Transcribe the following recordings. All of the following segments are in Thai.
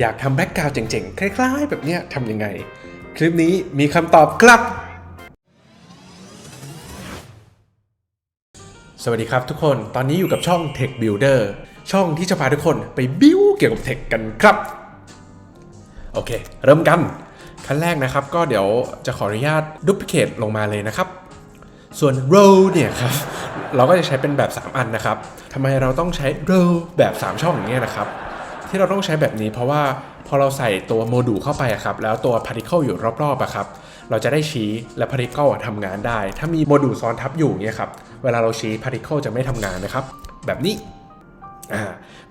อยากทำแบ็กกราวด์เจ๋งๆ คล้ายๆ แบบเนี้ยทำยังไง คลิปนี้มีคำตอบครับ สวัสดีครับทุกคนตอนนี้อยู่กับช่อง Tech Builder ช่องที่จะพาทุกคนไปบิวเกี่ยวกับเทคกันครับ โอเค เริ่มกัน ขั้นแรกนะครับก็เดี๋ยวจะขออนุญาตดูพิเคทลงมาเลยนะครับ ส่วน row เนี่ยครับเราก็จะใช้เป็นแบบ 3 อันนะครับทำไมเราต้องใช้ row แบบ 3 ช่องอย่างเงี้ยนะครับ ที่เราต้องใช้แบบนี้ เพราะว่าพอเราใส่ตัวโมดูลเข้าไปครับแล้วตัว particle อยู่รอบๆอะครับเราจะได้ชี้และ particle อะทำงานได้ ถ้ามีโมดูลซ้อนทับอยู่เนี่ยครับเวลาเราชี้ particle จะไม่ทำงานนะครับ แบบนี้อ่า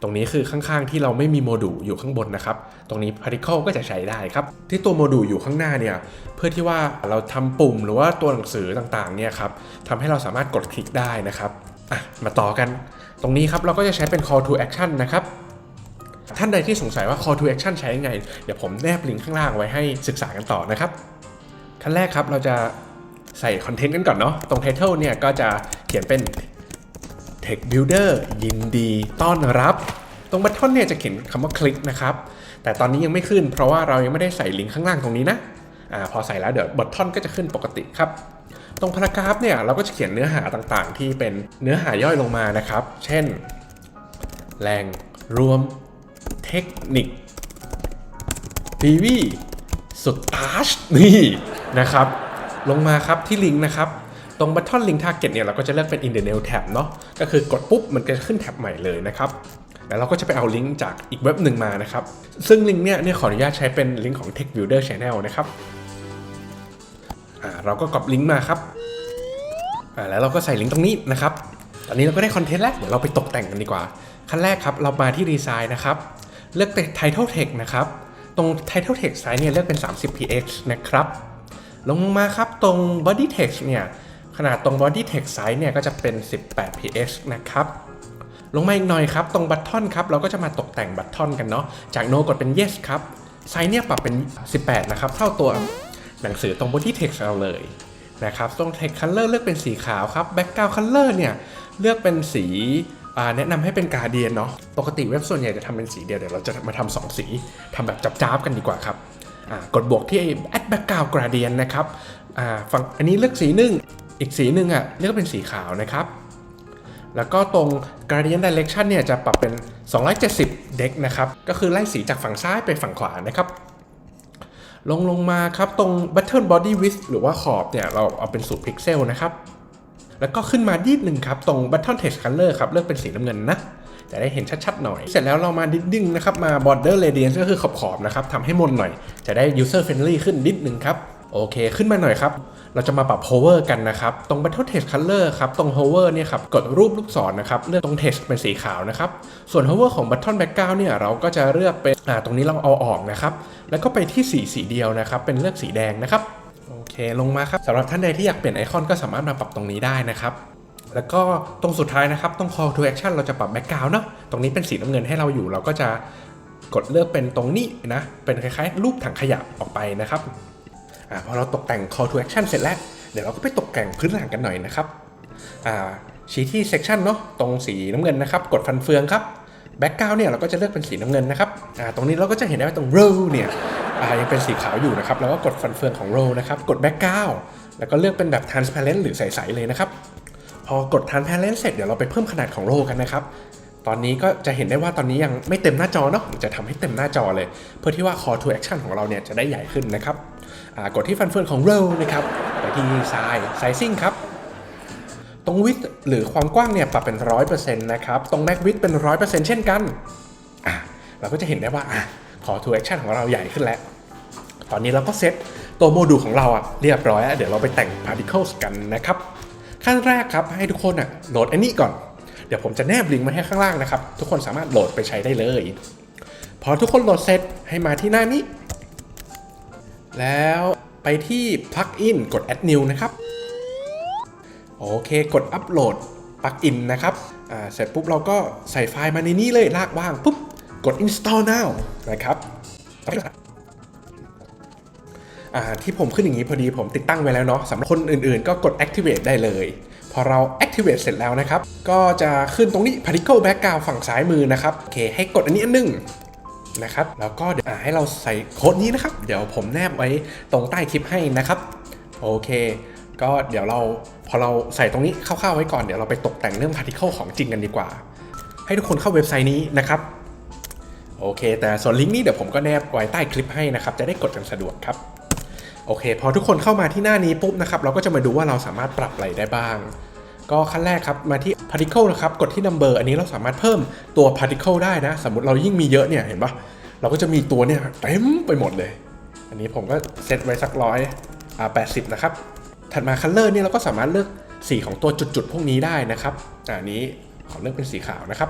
ตรงนี้คือข้างๆที่เราไม่มีโมดูลอยู่ข้างบนนะครับ ตรงนี้ particle ก็จะใช้ได้ครับ ที่ตัวโมดูลอยู่ข้างหน้าเนี่ย เพื่อที่ว่าเราทำปุ่มหรือว่าตัวหนังสือต่างๆเนี่ยครับทำให้เราสามารถกดคลิกได้นะครับอะมาต่อกัน ตรงนี้ครับเราก็จะใช้เป็น call to action นะครับ ท่านใดที่สงสัยว่า call to action ใช้ยังไง เดี๋ยวผมแนบลิงก์ข้างล่างไว้ให้ศึกษากันต่อนะครับขั้นแรกครับเราจะใส่คอนเทนต์กันก่อนเนาะตรง title เนี่ยก็จะเขียนเป็น Tech Builder ยินดีต้อนรับ ตรงบัตทอนเนี่ยจะเขียนคำว่าคลิกนะครับ แต่ตอนนี้ยังไม่ขึ้นเพราะว่าเรายังไม่ได้ใส่ลิงก์ข้างล่างตรงนี้นะอ่าพอใส่แล้วเดี๋ยวบัตทอนก็จะขึ้นปกติครับ ตรงพารากราฟเนี่ยเราก็จะเขียนเนื้อหาต่างๆ ที่เป็นเนื้อหาย่อยลงมานะครับ เช่นแหล่งรวม เทคนิคทีวีสุดอาร์ชนี่นะครับ ลงมาครับที่ลิงก์นะครับ ตรงบัตทอนลิงก์ทาร์เก็ตเนี่ยเราก็จะเลือกเป็น in the new tab เนาะก็คือกดปุ๊บ มันก็จะขึ้นแท็บใหม่เลยนะครับแล้วเราก็จะไปเอาลิงก์จากอีกเว็บหนึ่งมานะครับ ซึ่งลิงก์เนี่ยเนี่ยขออนุญาตใช้เป็นลิงก์ของ Tech Builder Channel นะครับอ่าเราก็กรอบลิงก์มาครับอ่าแล้วเราก็ใส่ลิงก์ตรงนี้นะครับ ตอนนี้เราก็ได้คอนเทนต์แล้ว เดี๋ยวเราไปตกแต่งกันดีกว่า ขั้นแรกครับเรามาที่ดีไซน์นะครับ เลือกเป็น Title Text นะครับ ตรง Title Text size เนี่ยเลือกเป็น 30 px นะครับ ลงมาครับตรง Body Text เนี่ยขนาดตรง Body Text size เนี่ยก็จะเป็น 18 px นะครับลงมาอีกหน่อยครับ ตรงบัตทอนครับ เราก็จะมาตกแต่งบัตทอนกันเนาะจาก no กดเป็น yes ครับไซส์เนี่ยปรับเป็น 18 นะครับ เท่าตัวหนังสือตรง body text เราเลยนะครับ ตรง text color เลือกเป็นสีขาวครับ background color เนี่ย เลือกเป็นสี แนะนำให้เป็นกาเดียนเนาะปกติเว็บส่วนใหญ่จะทำเป็นสีเดียวเดี๋ยวเราจะมาทำสองสีทำแบบจับๆกันดีกว่าครับกดบวกที่ add background gradient นะครับอ่าฝั่งอันนี้เลือกสีหนึ่งอีกสีหนึ่งอะเลือกเป็นสีขาวนะครับ แล้วก็ตรง gradient direction เนี่ยจะปรับเป็น 270 เด็กนะครับ ก็คือไล่สีจากฝั่งซ้ายไปฝั่งขวานะครับ ลงลงมาครับ ตรง button body width หรือว่าขอบเนี่ยเราเอาเป็นสูตรพิกเซลนะครับ แล้วก็ขึ้นมาดีดหนึ่งครับ ตรง button text color ครับ เลือกเป็นสีน้ำเงินนะ จะได้เห็นชัดๆหน่อย เสร็จแล้วเรามาดิดดิ้งนะครับ มา border radiance ก็คือขอบๆนะครับทำให้มนหน่อย จะได้ user friendly ขึ้นนิดนึงครับโอเค ขึ้นมาหน่อยครับ เราจะมาปรับ hover กันนะครับ ตรง button text color ครับ ตรง hover เนี่ยครับ กดรูปลูกศรนะครับ เลือกตรง text เป็นสีขาวนะครับ ส่วน hover ของ button background เนี่ย เราก็จะเลือกเป็น อ่า ตรงนี้เราเอาออกนะครับ แล้วก็ไปที่สีสีเดียวนะครับ เป็นเลือกสีแดงนะครับ โอเคลงมาครับสำหรับท่านใดที่อยากเปลี่ยนไอคอนก็สามารถมาปรับตรงนี้ได้นะครับแล้วก็ตรงสุดท้ายนะครับตรง call to action เราจะปรับ background เนาะตรงนี้เป็นสีน้ำเงินให้เราอยู่ เราก็จะกดเลือกเป็นตรงนี้นะ เป็นคล้ายๆ รูปถังขยะออกไปนะครับอ่าพอเราตกแต่ง call to action เสร็จแล้ว เดี๋ยวเราก็ไปตกแต่งพื้นหลังกันหน่อยนะครับอ่าชี้ที่ section เนาะตรงสีน้ำเงินนะครับ กดฟันเฟืองครับ background เนี่ยเราก็จะเลือกเป็นสีน้ำเงินนะครับอ่าตรงนี้เราก็จะเห็นได้ว่าตรง row เนี่ย ยังเป็นสีขาวอยู่นะครับเราก็กดฟันเฟืองของ row นะครับ กด background แล้วก็เลือกเป็นแบบ transparent หรือใสๆเลยนะครับ พอกด transparent เสร็จเดี๋ยวเราไปเพิ่มขนาดของ row กันนะครับตอนนี้ก็จะเห็นได้ว่าตอนนี้ยังไม่เต็มหน้าจอเนาะจะทำให้เต็มหน้าจอเลย เพื่อที่ว่า call to action ของเราเนี่ยจะได้ใหญ่ขึ้นนะครับกดที่ฟันเฟืองของ row นะครับไปที่ size sizing ครับ ตรง width หรือความกว้างเนี่ยปรับเป็น 100%นะครับ ตรง max width เป็น 100%เช่นกัน เราก็จะเห็นได้ว่าอะ call to action ของเราใหญ่ขึ้นแล้ว ตอนนี้เราก็เซตตัวโมดูลของเราอะเรียบร้อยแล้วเดี๋ยวเราไปแต่ง particles กันนะครับ ขั้นแรกครับให้ทุกคนอะโหลดอันนี้ก่อน เดี๋ยวผมจะแนบลิงก์มาให้ข้างล่างนะครับ ทุกคนสามารถโหลดไปใช้ได้เลย พอทุกคนโหลดเสร็จให้มาที่หน้านี้ แล้วไปที่ plugin กด add new นะครับ โอเคกดอัปโหลดปลั๊กอินนะครับอ่าเสร็จปุ๊บเราก็ใส่ไฟล์มาในนี้เลยลากว่างปุ๊บกด install now นะครับ ที่ผมขึ้นอย่างนี้พอดีผมติดตั้งไว้แล้วเนาะสำหรับคนอื่นๆ ก็กด activate ได้เลย พอเรา activate เสร็จแล้วนะครับ ก็จะขึ้นตรงนี้ particle background ฝั่งซ้ายมือนะครับ โอเค ให้กดอันนี้อันนึงนะครับ แล้วก็เดี๋ยวให้เราใส่โค้ดนี้นะครับ เดี๋ยวผมแนบไว้ตรงใต้คลิปให้นะครับ โอเค ก็เดี๋ยวเราพอเราใส่ตรงนี้คร่าวๆไว้ก่อน เดี๋ยวเราไปตกแต่งเรื่องพาร์ติเคิลของจริงกันดีกว่า ให้ทุกคนเข้าเว็บไซต์นี้นะครับโอเค แต่ส่วนลิงก์นี้เดี๋ยวผมก็แนบไว้ใต้คลิปให้นะครับ จะได้กดกันสะดวกครับ โอเค พอทุกคนเข้ามาที่หน้านี้ปุ๊บนะครับ เราก็จะมาดูว่าเราสามารถปรับอะไรได้บ้าง ก็ขั้นแรกครับ มาที่ particle นะครับ กดที่ number อันนี้เราสามารถเพิ่มตัว particle ได้นะ สมมติเรายิ่งมีเยอะเนี่ยเห็นปะเราก็จะมีตัวเนี่ยเต็มไปหมดเลย อันนี้ผมก็เซตไว้สักร้อยอ่าแปนะครับ ถัดมา color เนี่ยเราก็สามารถเลือกสีของตัวจุดๆพวกนี้ได้นะครับอันนี้ขอเลือกเป็นสีขาวนะครับ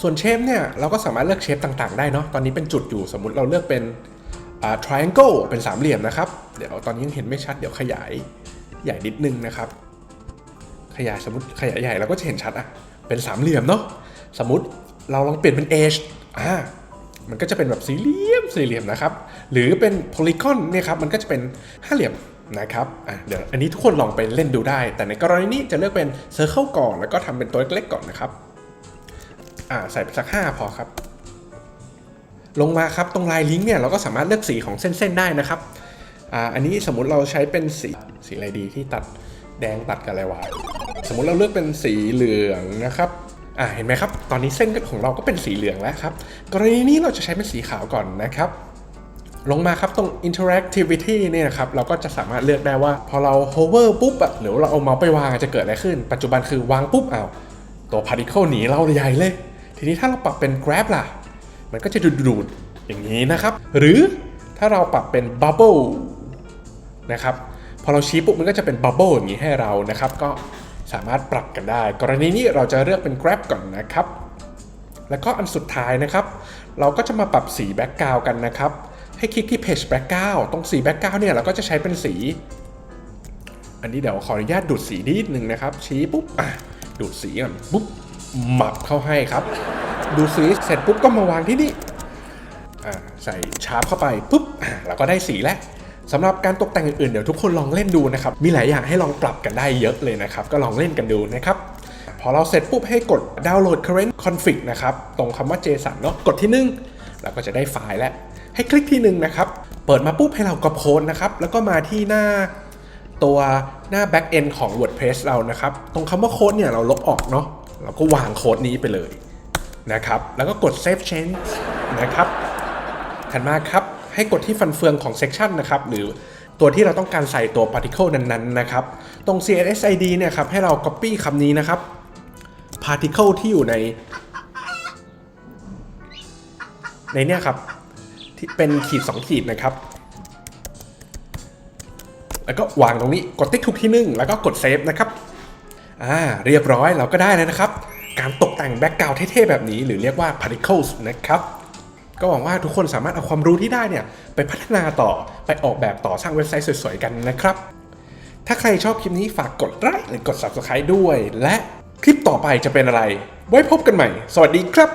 ส่วนเชฟเนี่ยเราก็สามารถเลือกเชฟต่างๆ ได้เนาะ ตอนนี้เป็นจุดอยู่ สมมุติเราเลือกเป็น triangle เป็นสามเหลี่ยมนะครับ เดี๋ยวตอนนี้ยังเห็นไม่ชัด เดี๋ยวขยายใหญ่นิดนึงนะครับ ขยายสมมติขยายใหญ่เราก็จะเห็นชัดอะ เป็นสามเหลี่ยมเนาะ สมมติเราลองเปลี่ยนเป็น edge อ่า มันก็จะเป็นแบบสี่เหลี่ยมสี่เหลี่ยมนะครับ หรือเป็น polygon เนี่ยครับ มันก็จะเป็นห้าเหลี่ยมนะครับ อะ เดี๋ยวอันนี้ทุกคนลองไปเล่นดูได้ แต่ในกรณีนี้จะเลือกเป็น circle ก่อน แล้วก็ทำเป็นตัวเล็กๆก่อนนะครับ อ่า ใส่ไปสักห้าพอครับ ลงมาครับตรงลายลิงก์เนี่ยเราก็สามารถเลือกสีของเส้นๆได้นะครับอ่าอันนี้สมมุติเราใช้เป็นสีสีอะไรดีที่ตัดแดงตัดกับอะไรวะสมมุติเราเลือกเป็นสีเหลืองนะครับอ่าเห็นไหมครับ ตอนนี้เส้นของเราก็เป็นสีเหลืองแล้วครับ กรณีนี้เราจะใช้เป็นสีขาวก่อนนะครับ ลงมาครับตรง interactivity เนี่ยนะครับ เราก็จะสามารถเลือกได้ว่า พอเรา hover ปุ๊บอะหรือเราเอาเมาส์ไปวางจะเกิดอะไรขึ้น ปัจจุบันคือวางปุ๊บอ้าวตัว particle หนีเราใหญ่เลย ทีนี้ถ้าเราปรับเป็น grab ล่ะ มันก็จะดูดูดอย่างนี้นะครับ หรือถ้าเราปรับเป็น bubble นะครับพอเราชี้ปุ๊บมันก็จะเป็น bubble อย่างนี้ให้เรานะครับ ก็สามารถปรับกันได้ กรณีนี้เราจะเลือกเป็น grab ก่อนนะครับ แล้วก็อันสุดท้ายนะครับ เราก็จะมาปรับสีแบ็กกราวกันนะครับ ให้คลิกที่ page background ตรงสี background เนี่ยเราก็จะใช้เป็นสี อันนี้เดี๋ยวขออนุญาตดูดสีนิดนึงนะครับ ชี้ปุ๊บอะดูดสีก่อนปุ๊บหมับเข้าให้ครับ ดูสีเสร็จปุ๊บก็มาวางที่นี่ใส่ชาร์ปเข้าไปปุ๊บเราก็ได้สีแล้วสำหรับการตกแต่งอื่นๆเดี๋ยวทุกคนลองเล่นดูนะครับ มีหลายอย่างให้ลองปรับกันได้เยอะเลยนะครับ ก็ลองเล่นกันดูนะครับ พอเราเสร็จปุ๊บให้กด download current config นะครับ ตรงคำว่า JSON เนาะกดที่หนึ่งเราก็จะได้ไฟล์แล้ว ให้คลิกที่หนึ่งนะครับ เปิดมาปุ๊บให้เรากรอบโค้ดนะครับ แล้วก็มาที่หน้าตัวหน้า back end ของ WordPress เรานะครับ ตรงคำว่าโค้ดเนี่ยเราลบออกเนาะเราก็วางโค้ดนี้ไปเลย นะครับ แล้วก็กด save change นะครับถัดมาครับ ให้กดที่ฟันเฟืองของ section นะครับ หรือตัวที่เราต้องการใส่ตัว particle นั้นๆนะครับ ตรง CSSID เนี่ยครับ ให้เรา copy คำนี้นะครับ particle ที่อยู่ใน ในเนี่ยครับ ที่เป็นขีด 2 ขีดนะครับ แล้วก็วางตรงนี้ กดติ๊กถูกที่หนึ่งแล้วก็กดเซฟนะครับ อ่า เรียบร้อยเราก็ได้แล้วนะครับ การตกแต่งแบ็กกราวด์เท่ๆแบบนี้หรือเรียกว่า particles นะครับก็หวังว่าทุกคนสามารถเอาความรู้ที่ได้เนี่ยไปพัฒนาต่อไปออกแบบต่อสร้างเว็บไซต์สวยๆกันนะครับ ถ้าใครชอบคลิปนี้ฝากกดไลค์หรือกด subscribe ด้วย และคลิปต่อไปจะเป็นอะไร ไว้พบกันใหม่ สวัสดีครับ